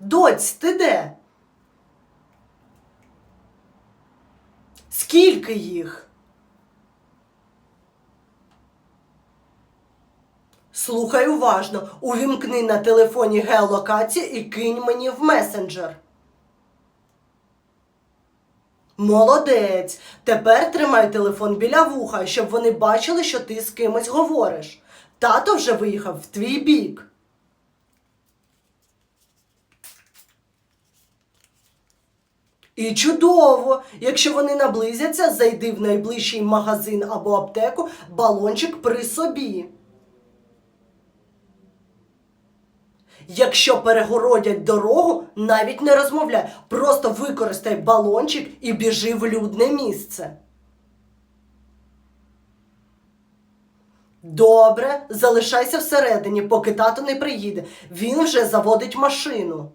Доць, ти де? Скільки їх? Слухай уважно. Увімкни на телефоні геолокацію і кинь мені в месенджер. Молодець. Тепер тримай телефон біля вуха, щоб вони бачили, що ти з кимось говориш. Тато вже виїхав в твій бік. І чудово! Якщо вони наблизяться, зайди в найближчий магазин або аптеку, балончик при собі. Якщо перегородять дорогу, навіть не розмовляй, просто використай балончик і біжи в людне місце. Добре, залишайся всередині, поки тато не приїде. Він вже заводить машину.